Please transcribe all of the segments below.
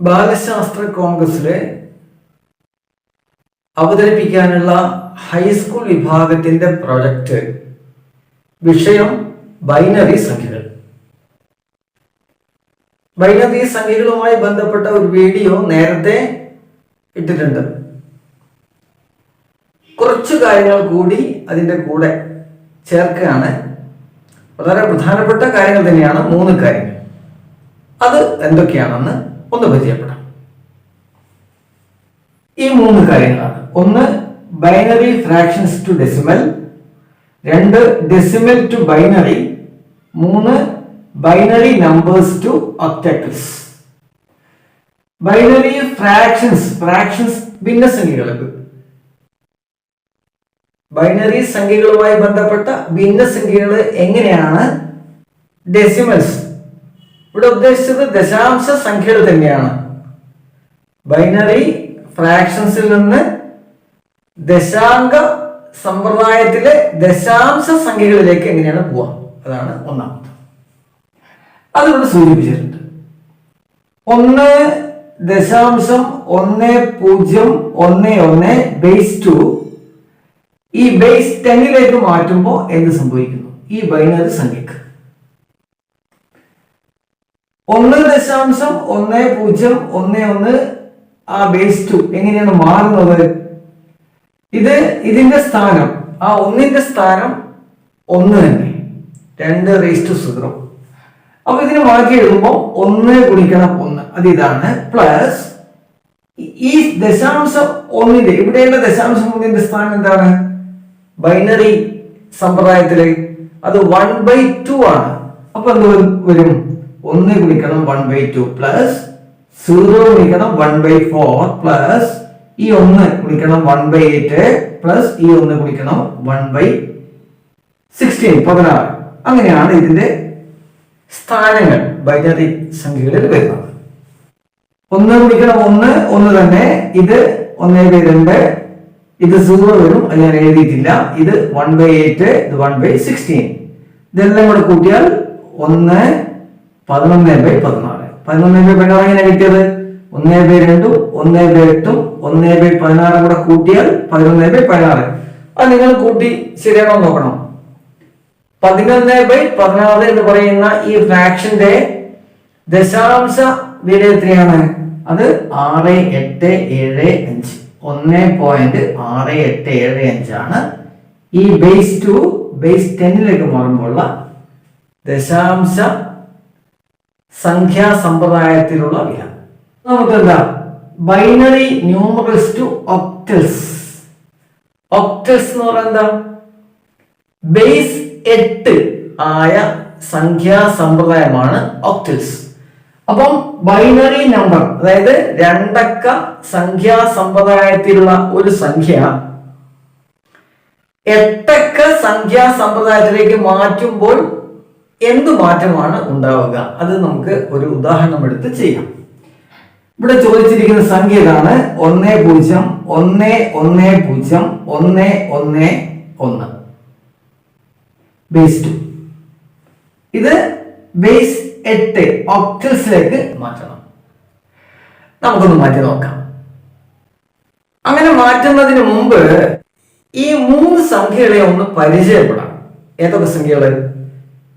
ബാലശാസ്ത്ര കോൺഗ്രസിലെ അവതരിപ്പിക്കാനുള്ള ഹൈസ്കൂൾ വിഭാഗത്തിന്റെ പ്രൊജക്റ്റ് വിഷയം ബൈനറി സംഖ്യകൾ. ബൈനറി സംഖ്യകളുമായി ബന്ധപ്പെട്ട ഒരു വീഡിയോ നേരത്തെ ഇട്ടിട്ടുണ്ട്. കുറച്ച് കാര്യങ്ങൾ കൂടി അതിന്റെ കൂടെ ചേർക്കുകയാണ്. വളരെ പ്രധാനപ്പെട്ട കാര്യങ്ങൾ തന്നെയാണ് മൂന്ന് കാര്യങ്ങൾ. അത് എന്തൊക്കെയാണെന്ന് ഒന്ന് പരിചയപ്പെടാം. ഈ മൂന്ന് കാര്യങ്ങളാണ്. ഒന്ന് ബൈനറി ഫ്രാക്ഷൻസ് ടു ഡെസിമൽ രണ്ട് ഡെസിമൽ ടു ബൈനറി മൂന്ന് binary numbers to octals binary fractions fractions ഭിന്നസംഖ്യകൾക്ക് binary സംഖ്യകളുമായി ബന്ധപ്പെട്ട ഭിന്ന സംഖ്യകൾ എങ്ങനെയാണ്? ഡെസിമൽസ് ഇവിടെ ഉദ്ദേശിച്ചത് ദശാംശ സംഖ്യകൾ തന്നെയാണ്. ബൈനറി ഫ്രാക്ഷൻസിൽ നിന്ന് ദശാംഗ സമ്പ്രദായത്തിലെ ദശാംശ സംഖ്യകളിലേക്ക് എങ്ങനെയാണ് പോവാം അതാണ് ഒന്നാമത് അതിവിടെ സൂചിപ്പിച്ചിട്ടുണ്ട്. ഒന്ന് ദശാംശം ഒന്ന് പൂജ്യം ഒന്ന് ഒന്ന് ബേസ് ടു ഈ ബേസ് ടെന്നിലേക്ക് മാറ്റുമ്പോൾ എന്ത് സംഭവിക്കുന്നു? ഈ ബൈനറി സംഖ്യക്ക്. ഒന്ന് ദശാംശം ഒന്ന് പൂജ്യം ഒന്ന് ഒന്ന് ആ ബേസ് ടു എങ്ങനെയാണ് മാറുന്നത്? ഇത് ഇതിന്റെ സ്ഥാനം. ആ ഒന്നിന്റെ സ്ഥാനം ഒന്ന് തന്നെ. രണ്ട് റേസ് ടു സീറോ അപ്പൊ ഇതിന് മാറ്റി എഴുതുമ്പോൾ ഒന്ന് ഗുണിക്കണം ഒന്ന്. അത് ഇതാണ് പ്ലസ് ഈ ദശാംശം ഒന്നിന്റെ ഇവിടെയുള്ള ദശാംശം ഒന്നിന്റെ സ്ഥാനം എന്താണ്? ബൈനറി സമ്പ്രദായത്തിൽ. അത് വൺ ബൈ ടു ആണ്. അപ്പൊ എന്ത് വരും. ഒന്ന് ഗുണിക്കണം one by two plus zero ഗുണിക്കണം വൺ ബൈ ഫോർ പ്ലസ് ഈ ഒന്ന് ഗുണിക്കണം വൺ ബൈ എയ്റ്റ് പ്ലസ് ഈ ഒന്ന് ഗുണിക്കണം വൺ ബൈ സിക്സ്റ്റീൻ പതിനാറ്. അങ്ങനെയാണ് ഇതിന്റെ സ്ഥാനങ്ങൾ ബൈനറി സംഖ്യകളിൽ വരുന്നത്. ഒന്ന് ഗുണിക്കണം ഒന്ന് ഒന്ന് തന്നെ ഇത് ഒന്നേ ബൈ രണ്ട്. ഇത് സീറോ വരും അത് ഞാൻ എഴുതിയിട്ടില്ല. ഇത് വൺ ബൈ എയ്റ്റ് ഇത് വൺ ബൈ സിക്സ്റ്റീൻ ഇതെല്ലാം കൂടെ കൂട്ടിയാൽ ഒന്ന് പതിനൊന്ന് ബൈ പതിനാല്. പതിനൊന്ന് ബൈ പതിനാറ് എങ്ങനെ കിട്ടിയത്? ഒന്ന് ബൈ രണ്ടും ഒന്ന് ബൈ എട്ടും ഒന്ന് ബൈ പതിനാറും കൂടെ കൂട്ടിയാൽ പതിനൊന്ന് ബൈ പതിനാറ്. അത് നിങ്ങൾ കൂട്ടി ശരിയാണോ നോക്കണം. പതിനൊന്ന് ബൈ പതിനാറ് എന്ന് പറയുന്ന ഈ ഫ്രാക്ഷന്റെ ദശാംശ വില എത്രയാണ്? അത് ആറ് എട്ട് ഏഴ് അഞ്ച്. ഒന്ന് പോയിന്റ് ആറ് എട്ട് ഏഴ് അഞ്ചാണ് ഈ ബേസ് ടു ബേസ് ടെന്നിലേക്ക് മാറുമ്പോഴുള്ള ദശാംശ സംഖ്യാ സമ്പ്രദായത്തിലുള്ള വില നമുക്ക് എന്താ binary numerals to octals octals എന്ന് പറയുന്നത് എന്താ? ബേസ് എട്ട് ആയ സംഖ്യാ സമ്പ്രദായമാണ് ഒക്ടൽസ് അപ്പം ബൈനറി നമ്പർ അതായത് രണ്ടക്ക സംഖ്യാ സമ്പ്രദായത്തിലുള്ള ഒരു സംഖ്യ എട്ടക്ക സംഖ്യാ സമ്പ്രദായത്തിലേക്ക് മാറ്റുമ്പോൾ എന്ത് മാറ്റമാണ് ഉണ്ടാവുക? അത് നമുക്ക് ഒരു ഉദാഹരണം എടുത്ത് ചെയ്യാം. ഇവിടെ ചോദിച്ചിരിക്കുന്ന സംഖ്യ ഇതാണ്. ഒന്ന് പൂജ്യം ഒന്ന് ഒന്ന് പൂജ്യം ഒന്ന് ഒന്ന് ഒന്ന്. ബേസ് ടു ഇത് ബേസ് എട്ട് ഒക്ടൽസിലേക്ക് മാറ്റണം. നമുക്കൊന്ന് മാറ്റി നോക്കാം. അങ്ങനെ മാറ്റുന്നതിന് മുമ്പ് ഈ മൂന്ന് സംഖ്യകളെ ഒന്ന് പരിചയപ്പെടാം. ഏതൊക്കെ സംഖ്യകൾ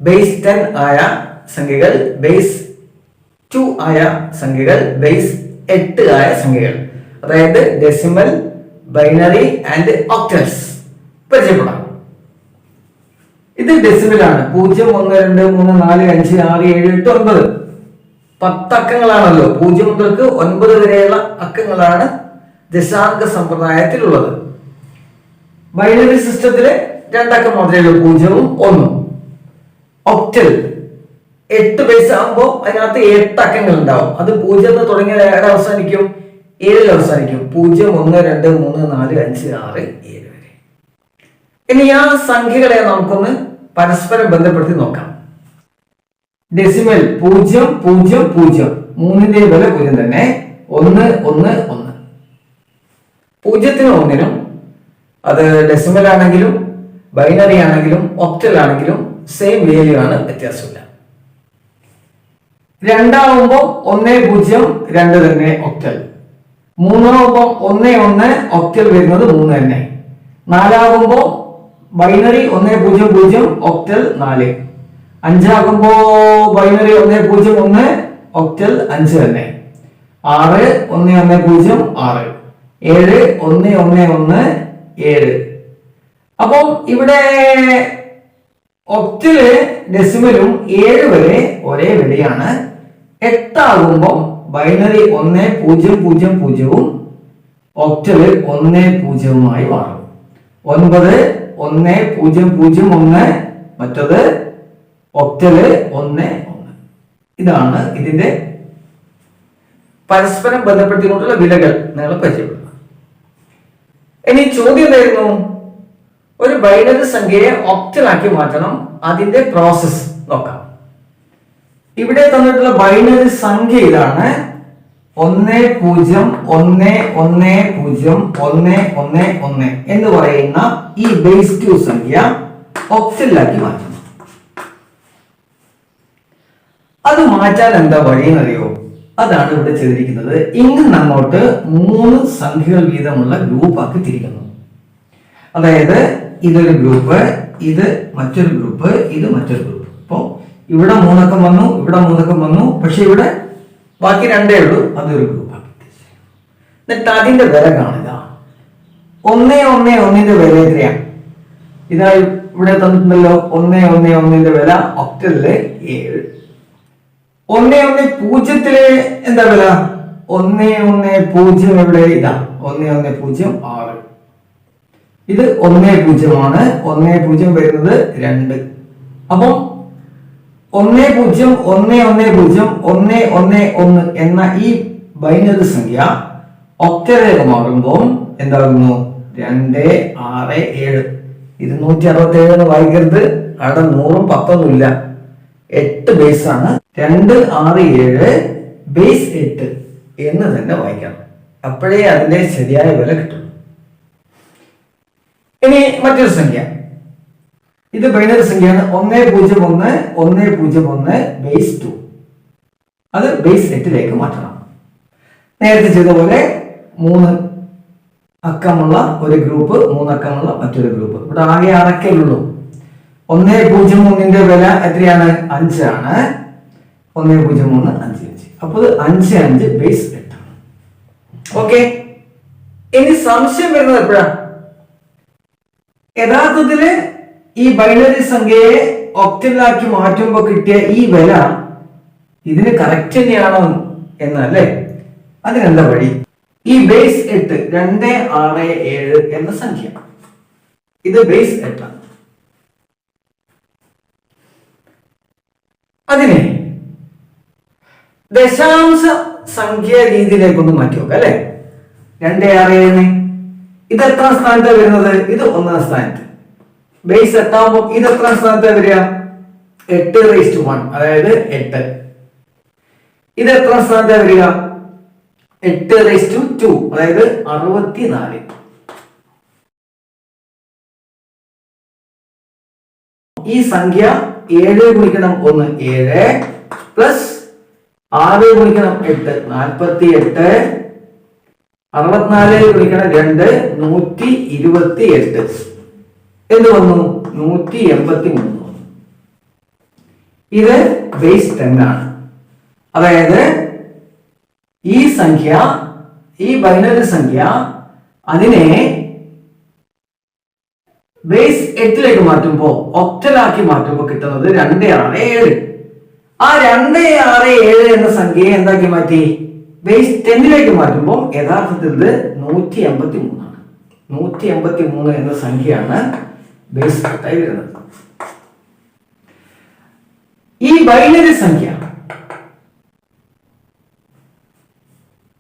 ബേസ് ടെൻ ആയ സംഖ്യകൾ ബേസ് ടു ആയ സംഖ്യകൾ ബേസ് എട്ട് ആയ സംഖ്യകൾ. അതായത് ഡെസിമൽ ബൈനറി ആൻഡ് ഒക്ടൽസ് പരിചയപ്പെടാം. ഇത് ഡെസിമൽ ആണ്. പൂജ്യം ഒന്ന് രണ്ട് മൂന്ന് നാല് അഞ്ച് ആറ് ഏഴ് എട്ട് ഒൻപത്. പത്ത് അക്കങ്ങളാണല്ലോ പൂജ്യം മുതൽക്ക് ഒൻപത് വരെയുള്ള അക്കങ്ങളാണ് ദശാംഗ സമ്പ്രദായത്തിലുള്ളത്. ബൈനറി സിസ്റ്റത്തിലെ രണ്ടക്കം മാത്രമേ ഉള്ളൂ. പൂജ്യവും ഒന്നും. ഒക്ടൽ എട്ട് ബേസ് ആകുമ്പോൾ അതിനകത്ത് എട്ട് അക്കങ്ങൾ ഉണ്ടാവും അത് പൂജ്യം എന്ന് തുടങ്ങിയ ഏഴ് അവസാനിക്കും. ഏഴിൽ അവസാനിക്കും. പൂജ്യം ഒന്ന് രണ്ട് മൂന്ന് നാല് അഞ്ച് ആറ് ഏഴ് വരെ. ഇനി ആ സംഖ്യകളെ നമുക്കൊന്ന് പരസ്പരം ബന്ധപ്പെടുത്തി നോക്കാം. ഡെസിമൽ പൂജ്യം പൂജ്യം പൂജ്യം. മൂന്നിന്റെ വില പൂജ്യം തന്നെ. ഒന്ന് ഒന്ന് ഒന്ന്. പൂജ്യത്തിനും ഒന്നിനും അത് ഡെസിമൽ ആണെങ്കിലും ബൈനറി ആണെങ്കിലും ഒക്ടൽ ആണെങ്കിലും സെയിം വാല്യൂ ആണ് വ്യത്യാസമില്ല. രണ്ടാവുമ്പോ ഒന്നേ പൂജ്യം രണ്ട് തന്നെ ഒക്ടൽ മൂന്നാവുമ്പോ ഒന്നേ ഒന്ന് ഒക്ടൽ വരുന്നത് മൂന്ന് തന്നെ. നാലാവുമ്പോ ബൈനറി ഒന്നേ പൂജ്യം പൂജ്യം ഒക്ടൽ നാല്. അഞ്ചാകുമ്പോ ബൈനറി ഒന്നേ പൂജ്യം ഒന്ന് ഒക്ടൽ അഞ്ച് തന്നെ. ആറ് ഒന്ന് ഒന്ന് പൂജ്യം ആറ്. ഏഴ് ഒന്ന് ഒന്ന് ഒന്ന് ഏഴ്. അപ്പം ഇവിടെ ഒക്ടൽ ഡെസിമലും ഏഴ് വരെ ഒരേ വിലയാണ്. എട്ടാകുമ്പോൾ ബൈനറി ഒന്ന് പൂജ്യം പൂജ്യം പൂജ്യവും ഒക്ടൽ ഒന്ന് പൂജ്യവുമായി മാറും. ഒൻപത് ഒന്ന് പൂജ്യം പൂജ്യം ഒന്ന് മറ്റത് ഒക്ടൽ ഒന്ന് ഒന്ന്. ഇതാണ് ഇതിന്റെ പരസ്പരം ബന്ധപ്പെടുത്തിക്കൊണ്ടുള്ള വിലകൾ നിങ്ങൾ പരിചയപ്പെടുക ഇനി ചോദ്യം എന്തായിരുന്നു? ഒരു ബൈനറി സംഖ്യയെ ഒക്ടലാക്കി മാറ്റണം. അതിന്റെ പ്രോസസ് നോക്കാം. ഇവിടെ തന്നിട്ടുള്ള ബൈനറി സംഖ്യ ഇതാണ്. ഒന്ന് പൂജ്യം ഒന്ന് ഒന്ന് പൂജ്യം ഒന്ന് ഒന്ന് ഒന്ന് എന്ന് പറയുന്ന ഈ ബേസ് ടു സംഖ്യ ഒക്സലിലാക്കി മാറ്റണം. അത് മാറ്റാൻ എന്താ വഴിയെന്നറിയോ അതാണ് ഇവിടെ ചെയ്തിരിക്കുന്നത്. ഇങ്ങനെ അങ്ങോട്ട് മൂന്ന് സംഖ്യകൾ വീതമുള്ള ഗ്രൂപ്പാക്കി തിരിക്കുന്നു. അതായത് ഇതൊരു ഗ്രൂപ്പ് ഇത് മറ്റൊരു ഗ്രൂപ്പ് ഇത് മറ്റൊരു ഗ്രൂപ്പ് അപ്പോൾ ഇവിടെ മൂന്നക്കം വന്നു ഇവിടെ മൂന്നക്കം വന്നു പക്ഷെ ഇവിടെ ബാക്കി രണ്ടേ ഉള്ളൂ. അതൊരു ഗ്രൂപ്പ് തിരിച്ചു. എന്നിട്ട് അതിന്റെ വില കാണുക. ഒന്നേ ഒന്നേ ഒന്നിന്റെ വില എത്രയാണ് ഇതാ ഇവിടെ തന്നിട്ടുണ്ടല്ലോ ഒന്നേ ഒന്നേ ഒന്നിന്റെ വില ഒക്ടലിൽ ഏഴ്. ഒന്നേ ഒന്ന് പൂജ്യത്തിൽ എന്താ വില? ഒന്നേ ഒന്ന് പൂജ്യം എവിടെ ഇതാ. ഒന്നേ ഒന്ന് പൂജ്യം ആറ്. ഇത് ഒന്നേ പൂജ്യമാണ്. ഒന്നേ പൂജ്യം വരുന്നത് രണ്ട്. അപ്പം ഒന്നേ പൂജ്യം ഒന്നേ ഒന്നേ പൂജ്യം ഒന്നേ ഒന്നേ ഒന്ന് എന്ന ഈ ബൈനറി സംഖ്യ ഒക്ടലേക്ക് മാറുമ്പോൾ എന്താകുന്നു? രണ്ട് ആറ് ഏഴ്. ഇരുന്നൂറ്റി അറുപത്തി ഏഴ് എന്ന് വായിക്കരുത്. അവിടെ നൂറും പത്തൊന്നും ഇല്ല. എട്ട് ബേസ് ആണ്. രണ്ട് ആറ് ഏഴ് ബേസ് എട്ട് എന്ന് തന്നെ വായിക്കണം. അപ്പോഴേ അതിന്റെ ശരിയായ വില കിട്ടും ഇനി മറ്റൊരു സംഖ്യ. ഇത് ബൈനറി സംഖ്യയാണ്. ഒന്ന് പൂജ്യം ഒന്ന് ഒന്ന് പൂജ്യം ഒന്ന് ബേസ് ടു അത് ബേസ് എട്ടിലേക്ക് മാറ്റണം. നേരത്തെ ചെയ്ത പോലെ മൂന്ന് അക്കമുള്ള ഒരു ഗ്രൂപ്പ് മൂന്നക്കമുള്ള മറ്റൊരു ഗ്രൂപ്പ് ഇവിടെ ആകെ അടക്കേ ഉള്ളൂ. ഒന്ന് പൂജ്യം ഒന്നിന്റെ വില എത്രയാണ്? അഞ്ചാണ് ഒന്ന് പൂജ്യം മൂന്ന് അഞ്ച് അഞ്ച്. അപ്പോൾ അഞ്ച് അഞ്ച് ബേസ് എട്ടാണ് ഓക്കെ ഇനി സംശയം വരുന്നത് എപ്പോഴാ? യഥാർത്ഥത്തിൽ ഈ ബൈനറി സംഖ്യയെ ഒക്ടലാക്കി മാറ്റുമ്പോൾ കിട്ടിയ ഈ വില ഇതിന് കറക്റ്റ് തന്നെയാണോ എന്നല്ലേ? അതിനെന്താ വഴി? ഈ ബേസ് എട്ട് രണ്ട് ആറ് ഏഴ് എന്ന സംഖ്യ. ഇത് ബേസ് എട്ടാണ്. അതിനെ ദശാംശ സംഖ്യ രീതിയിലേക്കൊന്ന് മാറ്റി നോക്കാം അല്ലെ? രണ്ട് ആറ് ഏഴ് ഇത് എത്രാം സ്ഥാനത്താണ് വരുന്നത്? ഇത് ഒന്നാം സ്ഥാനത്ത്. ബേസ് എട്ടാകുമ്പോൾ ഇത് എത്ര സ്ഥാനത്താണ് വരിക? എട്ട് റേസ്റ്റ് വൺ അതായത് എട്ട്. ഇത് എത്രാം സ്ഥാനത്താണ് വരിക? എട്ട് റേസ്റ്റ് ടു അതായത് അറുപത്തിനാല്. ഈ സംഖ്യ ഏഴ് ഗുണിക്കണം ഒന്ന് ഏഴ് പ്ലസ് ആറ് ഗുണിക്കണം എട്ട് നാൽപ്പത്തി എട്ട് അറുപത്തിനാല് ഗുണിക്കണം രണ്ട് നൂറ്റി ഇരുപത്തി എട്ട് എന്ത് വന്നു? നൂറ്റി എൺപത്തി മൂന്ന് ഇത് ബേസ് ടെൻ ആണ്. അതായത് ഈ സംഖ്യ ഈ ബൈനറി സംഖ്യ അതിനെ ബേസ് എട്ടിലേക്ക് മാറ്റുമ്പോ ഒക്ടലാക്കി മാറ്റുമ്പോ കിട്ടുന്നത് രണ്ട് ആറ് ഏഴ്. ആ രണ്ട് ആറ് ഏഴ് എന്ന സംഖ്യയെ എന്താക്കി മാറ്റി? ബേസ് ടെന്നിലേക്ക് മാറ്റുമ്പോൾ യഥാർത്ഥത്തിൽ ഇത് നൂറ്റി എൺപത്തി മൂന്നാണ് നൂറ്റി എൺപത്തി മൂന്ന് എന്ന സംഖ്യയാണ് ബേസ് പത്തായി വരുന്നത്. ഈ ബൈനറി സംഖ്യ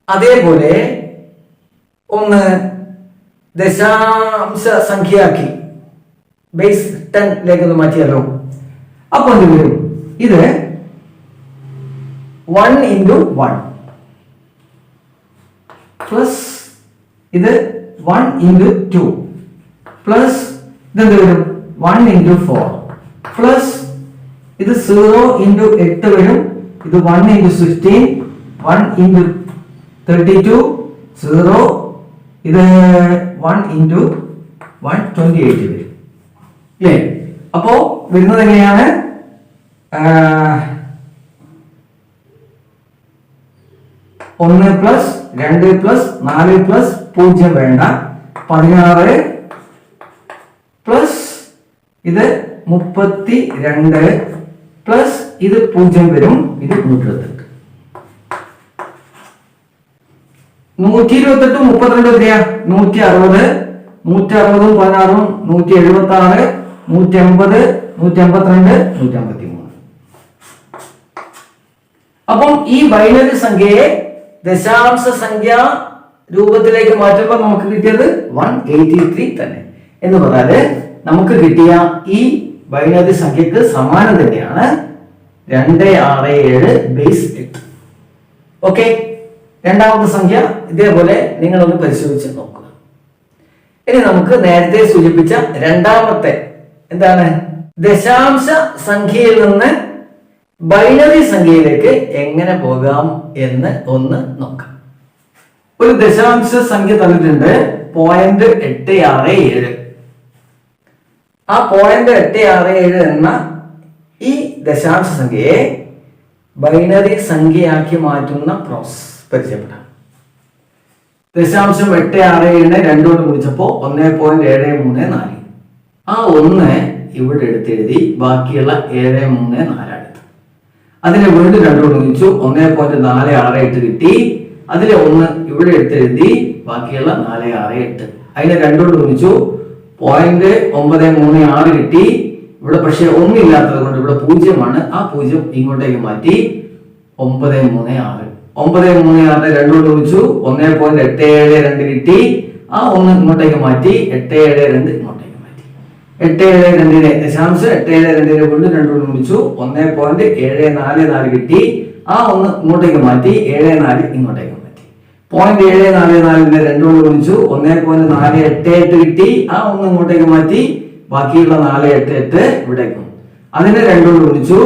അതേപോലെ ഒന്ന് ദശാംശ സംഖ്യയാക്കി ബേസ് ടെന്നിലേക്ക് ഒന്ന് മാറ്റിയാലോ? അപ്പൊ എന്ത് വരും? ഇത് വൺ ഇന്റു വൺ പ്ലസ് ഇത് വൺ ഇന്റു ടു പ്ലസ് ഇതെന്ത് വരും? വൺ ഇന്റു ഫോർ പ്ലസ് ഇത് സീറോ ഇന്റു എട്ട് വരും. ഇത് one into sixteen one into thirty two zero ഇത് one into one twenty eight വരും. അല്ലേ അപ്പോ വരുന്നത് എങ്ങനെയാണ്? ഒന്ന് പ്ലസ് രണ്ട് പ്ലസ് നാല് പ്ലസ് പൂജ്യം വേണ്ട. പതിനാറ് പ്ലസ് ഇത് മുപ്പത്തി രണ്ട് പ്ലസ് ഇത് പൂജ്യം വരും. ഇത് നൂറ്റി ഇരുപത്തെട്ട് നൂറ്റി ഇരുപത്തെട്ട് മുപ്പത്തിരണ്ട് എത്രയാ നൂറ്റി അറുപത് നൂറ്റി അറുപതും പതിനാറും നൂറ്റി എഴുപത്തി ആറ് നൂറ്റി അമ്പത് നൂറ്റി അമ്പത്തിരണ്ട് നൂറ്റി അമ്പത്തി മൂന്ന് അപ്പം ഈ ബൈനറി സംഖ്യയെ ദശാംശ സംഖ്യ രൂപത്തിലേക്ക് മാറ്റുമ്പോൾ നമുക്ക് കിട്ടിയത് വൺ എയ്റ്റി ത്രീ തന്നെ. എന്ന് പറഞ്ഞാൽ നമുക്ക് കിട്ടിയ ഈ ബൈനറി സംഖ്യക്ക് സമാനം തന്നെയാണ് രണ്ട് ആറ് ഏഴ് ബേസ് എട്ട് ഓക്കെ രണ്ടാമത്തെ സംഖ്യ ഇതേപോലെ നിങ്ങളൊന്ന് പരിശോധിച്ച് നോക്കുക. ഇനി നമുക്ക് നേരത്തെ സൂചിപ്പിച്ച രണ്ടാമത്തെ എന്താണ്? ദശാംശ സംഖ്യയിൽ നിന്ന് ബൈനറി സംഖ്യയിലേക്ക് എങ്ങനെ പോകാം എന്ന് ഒന്ന് നോക്കാം. ഒരു ദശാംശ സംഖ്യ തന്നിട്ടുണ്ട്. പോയിന്റ് എട്ട് ആറ് ഏഴ്. ആ പോയിന്റ് എട്ട് ആറ് ഏഴ് എന്ന ഈ ദശാംശ സംഖ്യയെ ബൈനറി സംഖ്യയാക്കി മാറ്റുന്ന പ്രോസസ് പരിചയപ്പെടാം. ദശാംശം എട്ട് ആറ് ഏഴിനെ രണ്ടുകൊണ്ട് ഗുണിച്ചപ്പോൾ ഒന്ന് പോയിന്റ് ഏഴ് മൂന്ന് നാല്. ആ ഒന്ന് ഇവിടെ എടുത്തെഴുതി ബാക്കിയുള്ള ഏഴ് മൂന്ന് നാലാണ്. അതിനെ വീണ്ടും രണ്ടു ഗുണിച്ചു. ഒന്നേ പോയിന്റ് നാല് ആറ് എട്ട് കിട്ടി. അതിലെ ഒന്ന് ഇവിടെ എടുത്തെഴുതി. ബാക്കിയുള്ള നാല് ആറ് എട്ട്. അതിനെ രണ്ടുകൊണ്ട് ഗുണിച്ചു. പോയിന്റ് ഒമ്പത് മൂന്ന് ആറ് കിട്ടി. ഇവിടെ പക്ഷെ ഒന്നില്ലാത്തത് കൊണ്ട് ഇവിടെ പൂജ്യമാണ്. ആ പൂജ്യം ഇങ്ങോട്ടേക്ക് മാറ്റി. ഒമ്പത് മൂന്ന് ആറ്. ഒമ്പത് മൂന്ന് ആറ് രണ്ടുകൊണ്ട് ഗുണിച്ചു. ഒന്നേ പോയിന്റ് എട്ട് ഏഴ് രണ്ട് കിട്ടി. ആ ഒന്ന് ഇങ്ങോട്ടേക്ക് മാറ്റി. എട്ട് ഏഴ് രണ്ട് ഇങ്ങോട്ട് എട്ട് ഏഴ് രണ്ടിനെ ദശാംശം എട്ട് ഏഴ് രണ്ടിനെ കൊണ്ട് രണ്ടുകൊണ്ട് ഗുണിച്ചു ഒന്നേ പോയിന്റ് ഏഴ് നാല് നാല് കിട്ടി. ആ ഒന്ന് ഇങ്ങോട്ടേക്ക് മാറ്റി ഏഴ് നാല് ഇങ്ങോട്ടേക്ക് മാറ്റി. പോയിന്റ് ഏഴ് നാല് നാലിനെ രണ്ടുകൊണ്ട് ഗുണിച്ചു ഒന്നേ പോയിന്റ് നാല് എട്ട് എട്ട് കിട്ടി. ആ ഒന്ന് ഇങ്ങോട്ടേക്ക് മാറ്റി. ബാക്കിയുള്ള നാല് എട്ട് എട്ട് ഇവിടേക്കും. അതിനെ രണ്ടുകൊണ്ട് ഗുണിച്ചു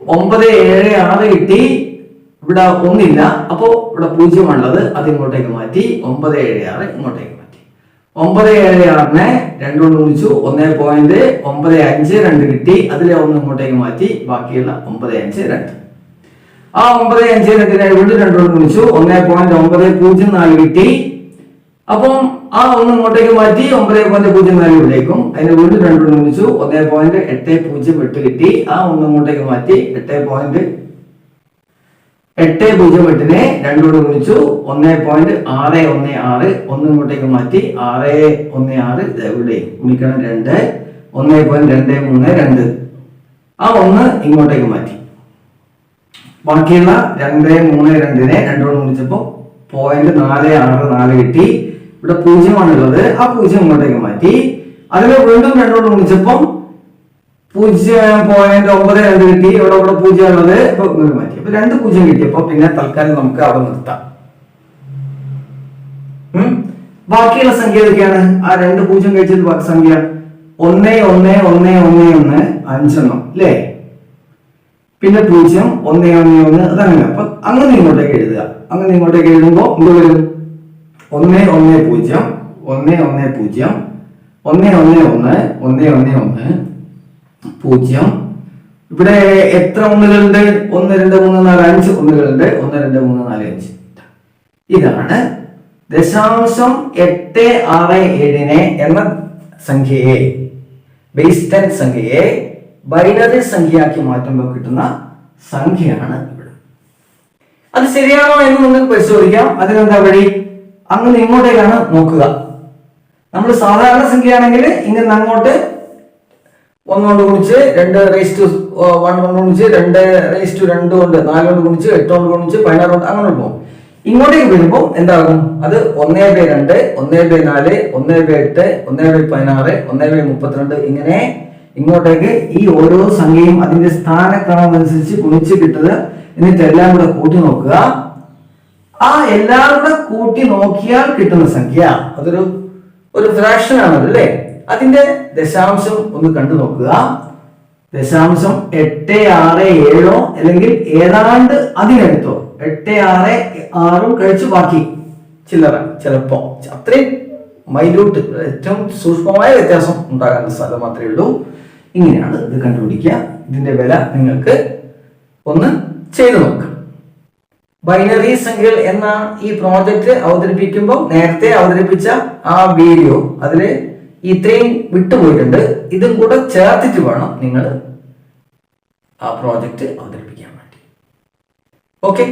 ഒമ്പത് ഏഴ് ആറ് കിട്ടി. ഇവിടെ ഒന്നില്ല. അപ്പോ ഇവിടെ പൂജ്യമാണുള്ളത്. അത് ഇങ്ങോട്ടേക്ക് മാറ്റി. ഒമ്പത് ഏഴ് ആറ് ഇങ്ങോട്ടേക്ക് ഒമ്പത് ഏഴ് ആറിനെ രണ്ടുകൊണ്ട് ഗുണിച്ചു. ഒന്നേ പോയിന്റ് ഒമ്പത് അഞ്ച് രണ്ട് കിട്ടി. അതിലെ ഒന്ന് ഇങ്ങോട്ടേക്ക് മാറ്റി. ബാക്കിയുള്ള ഒമ്പത് അഞ്ച് രണ്ട്. ആ ഒമ്പത് അഞ്ച് രണ്ടിനെ വീണ്ടും രണ്ടുകൊണ്ട് ഗുണിച്ചു. ഒന്നേ പോയിന്റ് ഒമ്പത് പൂജ്യം നാല് കിട്ടി. അപ്പം ആ ഒന്ന് ഇങ്ങോട്ടേക്ക് മാറ്റി ഒമ്പത് പോയിന്റ് പൂജ്യം നാല് ഇവിടേക്കും. അതിന് വീണ്ടും രണ്ടുകൊണ്ട് ഗുണിച്ചു. ഒന്നേ പോയിന്റ് എട്ട് പൂജ്യം എട്ട് കിട്ടി. ആ ഒന്ന് ഇങ്ങോട്ടേക്ക് മാറ്റി എട്ട് പോയിന്റ് എട്ട് പൂജ്യം എട്ടിനെ രണ്ടോട് ഗുണിച്ചു. ഒന്ന് പോയിന്റ് ആറ് ഒന്ന് ആറ്. ഒന്ന് ഇങ്ങോട്ടേക്ക് മാറ്റി ആറ് ഒന്ന് ആറ് ഇവിടെ ഗുണിക്കണം രണ്ട്. ഒന്ന് പോയിന്റ് രണ്ട് മൂന്ന് രണ്ട്. ആ ഒന്ന് ഇങ്ങോട്ടേക്ക് മാറ്റി. ബാക്കിയുള്ള രണ്ട് മൂന്ന് രണ്ടിനെ രണ്ടോട് ഗുണിച്ചപ്പോ പോയിന്റ് നാല് ആറ് നാല് കിട്ടി. ഇവിടെ പൂജ്യമാണുള്ളത്. ആ പൂജ്യം ഇങ്ങോട്ടേക്ക് മാറ്റി. അതിനെ വീണ്ടും രണ്ടോട് ഗുണിച്ചപ്പം പൂജ്യം പോയിന്റ് ഒമ്പത് രണ്ട് കിട്ടി. ഇവിടെ ഇവിടെ പൂജ്യം ഉള്ളത്? ഇപ്പൊ മാറ്റി. അപ്പൊ രണ്ട് പൂജ്യം കിട്ടിയപ്പോ പിന്നെ തൽക്കാലം നമുക്ക് അവിടെ നിർത്താം? ബാക്കിയുള്ള സംഖ്യ ഏതൊക്കെയാണ്? ആ രണ്ട് പൂജ്യം കഴിച്ചത് ബാക്കി സംഖ്യ? ഒന്ന് ഒന്ന് ഒന്ന് ഒന്ന് ഒന്ന്. അഞ്ചെണ്ണം. അല്ലേ? പിന്നെ പൂജ്യം ഒന്ന് ഒന്ന് ഒന്ന്. അതങ്ങനെ അപ്പൊ അങ്ങനെ ഇങ്ങോട്ടേക്ക് എഴുതുക. അങ്ങനെ ഇങ്ങോട്ടേക്ക് എഴുതുമ്പോ എന്ത് വരും? ഒന്ന് ഒന്ന് പൂജ്യം. ഒന്ന് ഒന്ന് പൂജ്യം. ഒന്ന് ഒന്ന് ഒന്ന്. ഒന്ന് ഒന്ന് ഒന്ന്. പൂജ്യം. ഇവിടെ എത്ര ഒന്നുകളുണ്ട്? ഒന്ന് രണ്ട് മൂന്ന് നാല് അഞ്ച് ഒന്നുകളുണ്ട്. ഒന്ന് രണ്ട് മൂന്ന് നാല് അഞ്ച്. ഇതാണ് ദശാംശം എട്ട് ആറ് ഏഴിനെ എന്ന സംഖ്യയെ. ബേസ് സംഖ്യയെ ബൈനറി സംഖ്യയാക്കി മാറ്റുമ്പോൾ കിട്ടുന്ന സംഖ്യയാണ് ഇവിടെ. അത് ശരിയാണോ എന്ന് നിങ്ങൾക്ക് പരിശോധിക്കാം. അതിനെന്താ വഴി? അങ്ങനെ ഇങ്ങോട്ടേക്കാണ് നോക്കുക. നമ്മൾ സാധാരണ സംഖ്യയാണെങ്കിൽ ഇങ്ങനെ അങ്ങോട്ട് ഒന്ന് കൊണ്ട് ഗുണിച്ച് രണ്ട് റേസ് ടു വൺ കൊണ്ട് ഗുണിച്ച് രണ്ട് റേസ് ടു രണ്ട് കൊണ്ട് നാല് കൊണ്ട് ഗുണിച്ച് എട്ട് കൊണ്ട് ഗുണിച്ച് പതിനാറ് കൊണ്ട് അങ്ങനെ പോകും. ഇങ്ങോട്ടേക്ക് വരുമ്പോൾ എന്താകും? അത് ഒന്നേ ബൈ രണ്ട് ഒന്നേ ബൈ നാല് ഒന്നേ ബൈ എട്ട് ഒന്നേ ബൈ പതിനാറ് ഒന്നേ ബൈ മുപ്പത്തിരണ്ട് ഇങ്ങനെ ഇങ്ങോട്ടേക്ക് ഈ ഓരോ സംഖ്യയും അതിന്റെ സ്ഥാനക്രമം അനുസരിച്ച് ഗുണിച്ച് കിട്ടത് എന്നിട്ട് എല്ലാം കൂടെ കൂട്ടി നോക്കുക. ആ എല്ലാം കൂടെ കൂട്ടി നോക്കിയാൽ കിട്ടുന്ന സംഖ്യ അതൊരു ഒരു ഫ്രാക്ഷൻ ആണല്ലോ അല്ലേ? അതിന്റെ ദശാംശം ഒന്ന് കണ്ടു നോക്കുക. ദശാംശം എട്ട് ആറ് ഏഴോ അല്ലെങ്കിൽ ഏതാണ്ട് അതിനടുത്തോ. എട്ട് ആറ് ആറും കഴിച്ചു ബാക്കി ചില്ലറ ചിലപ്പോ. അത്രയും മൈന്യൂട്ട് ഏറ്റവും സൂക്ഷ്മമായ വ്യത്യാസം ഉണ്ടാകാനുള്ള സാധ്യത മാത്രമേ ഉള്ളൂ. ഇങ്ങനെയാണ് ഇത് കണ്ടുപിടിക്കുക. ഇതിന്റെ വില നിങ്ങൾക്ക് ഒന്ന് ചെയ്തു നോക്കാം. ബൈനറി സംഖ്യകൾ എന്ന ഈ പ്രോജക്റ്റ് അവതരിപ്പിക്കുമ്പോൾ നേരത്തെ അവതരിപ്പിച്ച ആ വീഡിയോ അതിൽ ഇത്രയും വിട്ടുപോയിട്ടുണ്ട്. ഇതും കൂടെ ചേർത്തിട്ട് വേണം നിങ്ങൾ ആ പ്രോജക്റ്റ് അവതരിപ്പിക്കാൻ വേണ്ടി. ഓക്കെ